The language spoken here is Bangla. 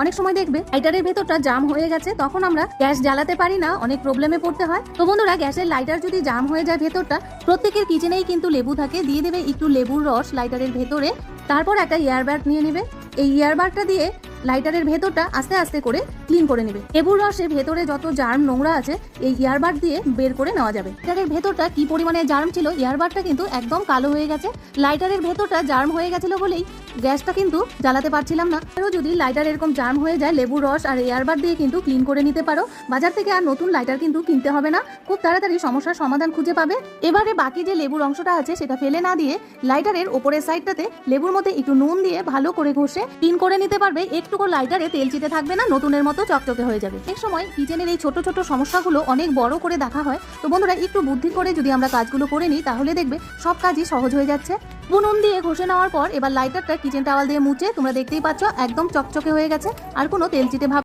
অনেক সময় দেখবে লাইটারের ভেতরটা জাম হয়ে গেছে, তখন আমরা গ্যাস জ্বালাতে পারি না, অনেক প্রবলেমে পড়তে হয়। তো বন্ধুরা, গ্যাসের লাইটার যদি জাম হয়ে যায় ভেতরটা, প্রত্যেকের কিচেনেই কিন্তু লেবু থাকে, দিয়ে দেবে একটু লেবুর রস লাইটারের ভেতরে। তারপর একটা ইয়ারব্যাগ নিয়ে নেবে। এই ইয়ারব্যাগটা দিয়ে লাইটারের ভেতরটা আস্তে আস্তে করে ক্লিন করে নেবে। লেবুর রসের ভেতরে যত জার্ম নোংরা আছে, এই ইয়ারবাড দিয়ে বের করে নেওয়া যাবে। লাইটারের ভেতরটা কি পরিমাণে জার্ম ছিল, ইয়ারবাডটা কিন্তু একদম কালো হয়ে গেছে। লাইটারের ভেতরটা জার্ম হয়ে গেছিল বলেই গ্যাসটা কিন্তু জ্বালাতে পারছিলাম না। আরও যদি লাইটার এরকম জার্ম হয়ে যায়, লেবুর রস আর এয়ারবাড দিয়ে কিন্তু ক্লিন করে নিতে পারো। বাজার থেকে আর নতুন লাইটার কিন্তু কিনতে হবে না। খুব তাড়াতাড়ি সমস্যার সমাধান খুঁজে পাবে। এবারে বাকি যে লেবুর অংশটা আছে, সেটা ফেলে না দিয়ে লাইটারের ওপরের সাইডটাতে লেবুর মধ্যে একটু নুন দিয়ে ভালো করে ঘষে ক্লিন করে নিতে পারবে। একটুকু লাইটারে তেল চিতে থাকবে না, নতুনের মতো চকচকে হয়ে যাবে। এক সময় কিচেনের এই ছোট ছোট সমস্যাগুলো অনেক বড় করে দেখা হয়। তো বন্ধুরা, একটু বুদ্ধি করে যদি আমরা কাজগুলো করে নিই, তাহলে দেখবে সব কাজই সহজ হয়ে যাচ্ছে। বুনুন দিয়ে ঘষে নেওয়ার পর এবার লাইটারটা কিচেন টাওয়াল দিয়ে মুছে তোমরা দেখতেই পাচ্ছ, একদম চকচকে হয়ে গেছে, আর কোনো তেল চিটে ভাব